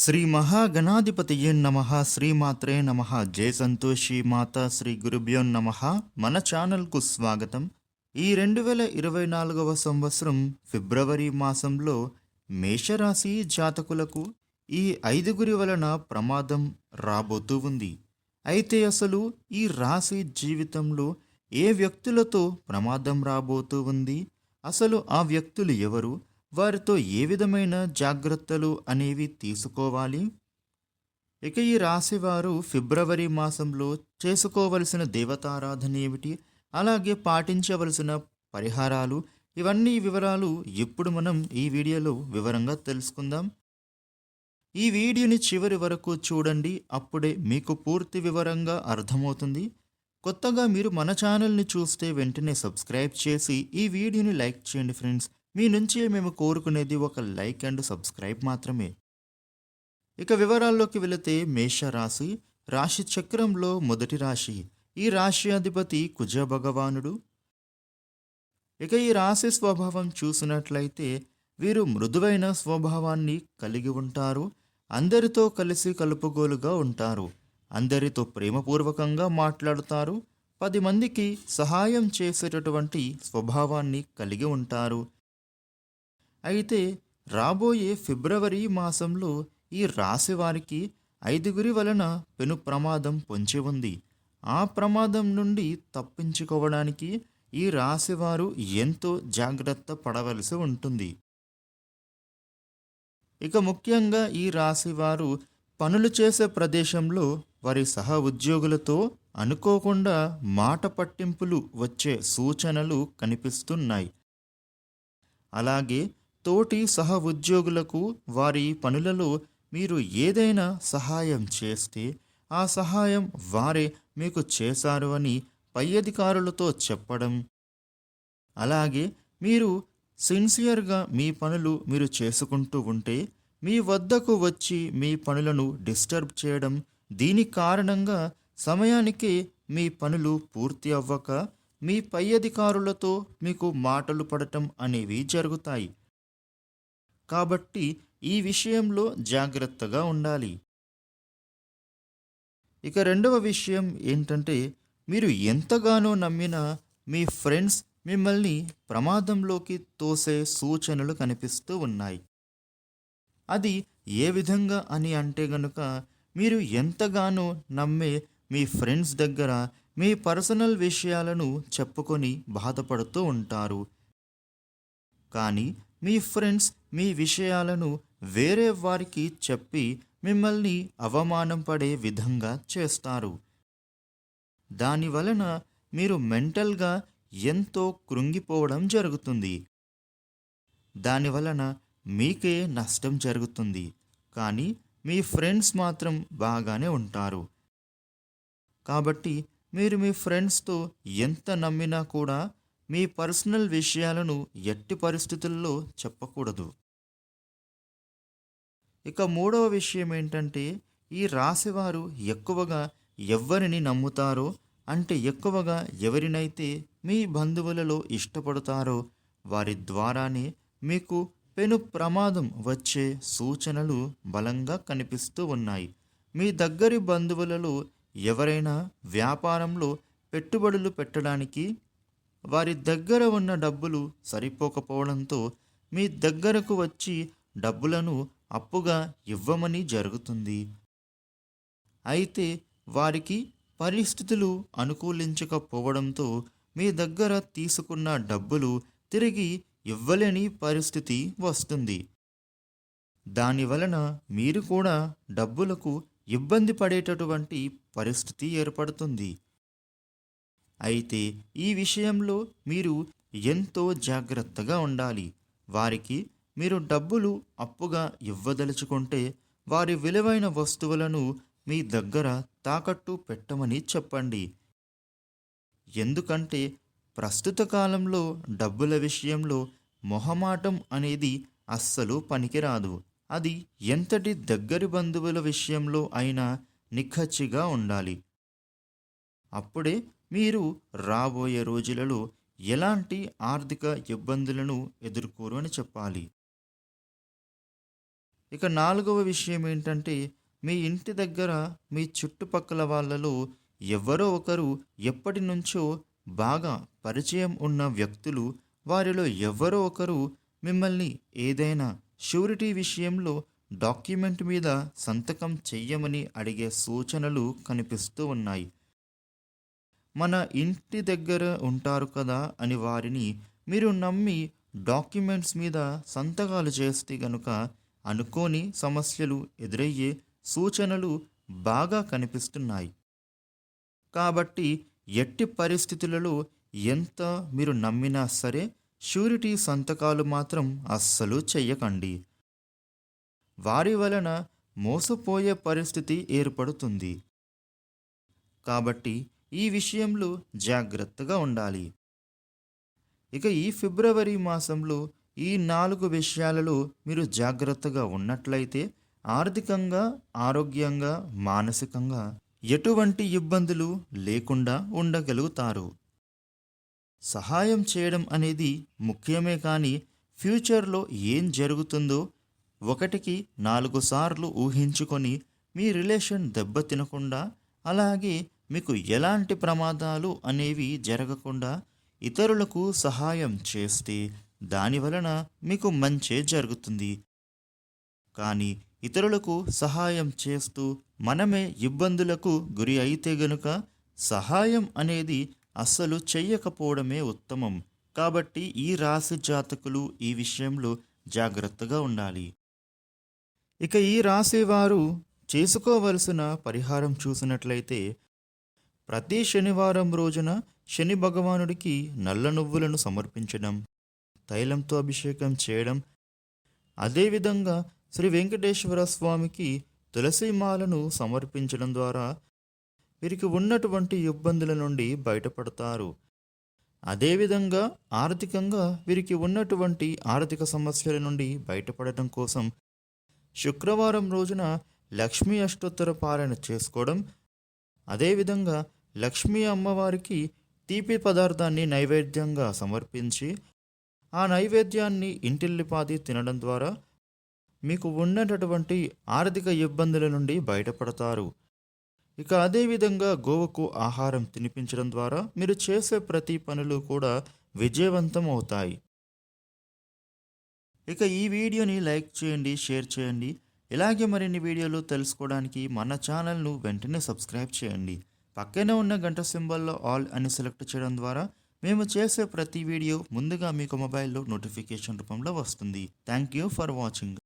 శ్రీ మహాగణాధిపతియే నమ? శ్రీమాత్రే నమ. జయ సంతోషి మాత శ్రీ గురుభ్యో నమ. మన ఛానల్కు స్వాగతం. ఈ రెండు వేల ఇరవై నాలుగవ సంవత్సరం ఫిబ్రవరి మాసంలో మేషరాశి జాతకులకు ఈ ఐదుగురి వలన ప్రమాదం రాబోతూ ఉంది. అయితే అసలు ఈ రాశి జీవితంలో ఏ వ్యక్తులతో ప్రమాదం రాబోతూ ఉంది? అసలు ఆ వ్యక్తులు ఎవరు? వారితో ఏ విధమైన జాగ్రత్తలు అనేవి తీసుకోవాలి? ఇక ఈ రాశివారు ఫిబ్రవరి మాసంలో చేసుకోవలసిన దేవతారాధన ఏమిటి? అలాగే పాటించవలసిన పరిహారాలు? ఇవన్నీ వివరాలు ఇప్పుడు మనం ఈ వీడియోలో వివరంగా తెలుసుకుందాం. ఈ వీడియోని చివరి వరకు చూడండి అప్పుడే మీకు పూర్తి వివరంగా అర్థమవుతుంది. కొత్తగా మీరు మన ఛానల్ని చూస్తే వెంటనే సబ్స్క్రైబ్ చేసి ఈ వీడియోని లైక్ చేయండి ఫ్రెండ్స్. మీ నుంచి మేము కోరుకునేది ఒక లైక్ అండ్ సబ్స్క్రైబ్ మాత్రమే. ఇక వివరాల్లోకి వెళితే మేష రాశి రాశి చక్రంలో మొదటి రాశి ఈ రాశి అధిపతి కుజ భగవానుడు. ఇక ఈ రాశి స్వభావం చూసినట్లయితే వీరు మృదువైన స్వభావాన్ని కలిగి ఉంటారు అందరితో కలిసి కలుపుగోలుగా ఉంటారు అందరితో ప్రేమపూర్వకంగా మాట్లాడుతారు పది మందికి సహాయం చేసేటటువంటి స్వభావాన్ని కలిగి ఉంటారు అయితే రాబోయే ఫిబ్రవరి మాసంలో ఈ రాశి వారికి ఐదుగురి వలన పెను ప్రమాదం పొంచి ఉంది. ఆ ప్రమాదం నుండి తప్పించుకోవడానికి ఈ రాశివారు ఎంతో జాగ్రత్త పడవలసి ఉంటుంది. ఇక ముఖ్యంగా ఈ రాశివారు పనులు చేసే ప్రదేశంలో వారి సహ ఉద్యోగులతో అనుకోకుండా మాట పట్టింపులు వచ్చే సూచనలు కనిపిస్తున్నాయి. అలాగే తోటి సహ ఉద్యోగులకు వారి పనులలో మీరు ఏదైనా సహాయం చేస్తే ఆ సహాయం వారే మీకు చేశారు అని పై అధికారులతో చెప్పడం. అలాగే మీరు సిన్సియర్గా మీ పనులు మీరు చేసుకుంటూ ఉంటే మీ వద్దకు వచ్చి మీ పనులను డిస్టర్బ్ చేయడం దీని కారణంగా సమయానికి మీ పనులు పూర్తి అవ్వక మీ పై అధికారులతో మీకు మాటలు పడటం అనేవి జరుగుతాయి. కాబట్టి ఈ విషయంలో జాగ్రత్తగా ఉండాలి. ఇక రెండవ విషయం ఏంటంటే మీరు ఎంతగానో నమ్మిన మీ ఫ్రెండ్స్ మిమ్మల్ని ప్రమాదంలోకి తోసే సూచనలు కనిపిస్తూ ఉన్నాయి. అది ఏ విధంగా అని అంటే గనుక మీరు ఎంతగానో నమ్మే మీ ఫ్రెండ్స్ దగ్గర మీ పర్సనల్ విషయాలను చెప్పుకొని బాధపడుతూ ఉంటారు. కానీ మీ ఫ్రెండ్స్ మీ విషయాలను వేరే వారికి చెప్పి మిమ్మల్ని అవమానం పడే విధంగా చేస్తారు. దానివలన మీరు మెంటల్గా ఎంతో కృంగిపోవడం జరుగుతుంది. దానివలన మీకే నష్టం జరుగుతుంది. కానీ మీ ఫ్రెండ్స్ మాత్రం బాగానే ఉంటారు. కాబట్టి మీరు మీ ఫ్రెండ్స్తో ఎంత నమ్మినా కూడా మీ పర్సనల్ విషయాలను ఎట్టి పరిస్థితుల్లో చెప్పకూడదు. ఇక మూడవ విషయం ఏంటంటే ఈ రాశివారు ఎక్కువగా ఎవరిని నమ్ముతారో అంటే ఎక్కువగా ఎవరినైతే మీ బంధువులలో ఇష్టపడతారో వారి ద్వారానే మీకు పెను ప్రమాదం వచ్చే సూచనలు బలంగా కనిపిస్తూ ఉన్నాయి. మీ దగ్గరి బంధువులలో ఎవరైనా వ్యాపారంలో పెట్టుబడులు పెట్టడానికి వారి దగ్గర ఉన్న డబ్బులు సరిపోకపోవడంతో మీ దగ్గరకు వచ్చి డబ్బులను అప్పుగా ఇవ్వమని జరుగుతుంది. అయితే వారికి పరిస్థితులు అనుకూలించకపోవడంతో మీ దగ్గర తీసుకున్న డబ్బులు తిరిగి ఇవ్వలేని పరిస్థితి వస్తుంది. దానివలన మీరు కూడా డబ్బులకు ఇబ్బంది పడేటటువంటి పరిస్థితి ఏర్పడుతుంది. అయితే ఈ విషయంలో మీరు ఎంతో జాగ్రత్తగా ఉండాలి. వారికి మీరు డబ్బులు అప్పుగా ఇవ్వదలుచుకుంటే వారి విలువైన వస్తువులను మీ దగ్గర తాకట్టు పెట్టమని చెప్పండి. ఎందుకంటే ప్రస్తుత కాలంలో డబ్బుల విషయంలో మొహమాటం అనేది అస్సలు పనికిరాదు. అది ఎంతటి దగ్గరి బంధువుల విషయంలో అయినా నిఖచ్చిగా ఉండాలి. అప్పుడే మీరు రాబోయే రోజులలో ఎలాంటి ఆర్థిక ఇబ్బందులను ఎదుర్కోరు అని చెప్పాలి. ఇక నాలుగవ విషయం ఏంటంటే మీ ఇంటి దగ్గర మీ చుట్టుపక్కల వాళ్ళలో ఎవరో ఒకరు ఎప్పటి నుంచో బాగా పరిచయం ఉన్న వ్యక్తులు వారిలో ఎవరో ఒకరు మిమ్మల్ని ఏదైనా షూరిటీ విషయంలో డాక్యుమెంట్ మీద సంతకం చెయ్యమని అడిగే సూచనలు కనిపిస్తూ ఉన్నాయి. మన ఇంటి దగ్గర ఉంటారు కదా అని వారిని మీరు నమ్మి డాక్యుమెంట్స్ మీద సంతకాలు చేస్తే గనుక అనుకోని సమస్యలు ఎదురయ్యే సూచనలు బాగా కనిపిస్తున్నాయి. కాబట్టి ఎట్టి పరిస్థితులలో ఎంత మీరు నమ్మినా సరే షూరిటీ సంతకాలు మాత్రం అస్సలు చెయ్యకండి. వారి వలన మోసపోయే పరిస్థితి ఏర్పడుతుంది. కాబట్టి ఈ విషయంలో జాగ్రత్తగా ఉండాలి. ఇక ఈ ఫిబ్రవరి మాసంలో ఈ నాలుగు విషయాలలో మీరు జాగ్రత్తగా ఉన్నట్లయితే ఆర్థికంగా ఆరోగ్యంగా మానసికంగా ఎటువంటి ఇబ్బందులు లేకుండా ఉండగలుగుతారు. సహాయం చేయడం అనేది ముఖ్యమే కానీ ఫ్యూచర్లో ఏం జరుగుతుందో ఒకటికి నాలుగు సార్లు ఊహించుకొని మీ రిలేషన్ దెబ్బతినకుండా అలాగే మీకు ఎలాంటి ప్రమాదాలు అనేవి జరగకుండా ఇతరులకు సహాయం చేస్తే దాని వలన మీకు మంచే జరుగుతుంది. కానీ ఇతరులకు సహాయం చేస్తూ మనమే ఇబ్బందులకు గురి అయితే గనుక సహాయం అనేది అస్సలు చెయ్యకపోవడమే ఉత్తమం. కాబట్టి ఈ రాశి జాతకులు ఈ విషయంలో జాగ్రత్తగా ఉండాలి. ఇక ఈ రాశి వారు చేసుకోవలసిన పరిహారం చూసినట్లయితే ప్రతి శనివారం రోజున శని భగవానుడికి నల్ల నువ్వులను సమర్పించడం తైలంతో అభిషేకం చేయడం. అదేవిధంగా శ్రీ వెంకటేశ్వర స్వామికి తులసి మాలను సమర్పించడం ద్వారా వీరికి ఉన్నటువంటి ఇబ్బందుల నుండి బయటపడతారు. అదేవిధంగా ఆర్థికంగా వీరికి ఉన్నటువంటి ఆర్థిక సమస్యల నుండి బయటపడటం కోసం శుక్రవారం రోజున లక్ష్మీ అష్టోత్తర పాలన చేసుకోవడం. అదేవిధంగా లక్ష్మీ అమ్మవారికి తీపి పదార్థాన్ని నైవేద్యంగా సమర్పించి ఆ నైవేద్యాన్ని ఇంటిల్లిపాది తినడం ద్వారా మీకు ఉన్నటువంటి ఆర్థిక ఇబ్బందుల నుండి బయటపడతారు. ఇక అదేవిధంగా గోవుకు ఆహారం తినిపించడం ద్వారా మీరు చేసే ప్రతి పనులు కూడా విజయవంతం అవుతాయి. ఇక ఈ వీడియోని లైక్ చేయండి షేర్ చేయండి. ఇలాగే మరిన్ని వీడియోలు తెలుసుకోవడానికి మన ఛానల్ను వెంటనే సబ్స్క్రైబ్ చేయండి. పక్కనే ఉన్న గంట సింబల్లో ఆల్ అని సెలెక్ట్ చేయడం ద్వారా మేము చేసే ప్రతి వీడియో ముందుగా మీకు మొబైల్లో నోటిఫికేషన్ రూపంలో వస్తుంది. Thank you for watching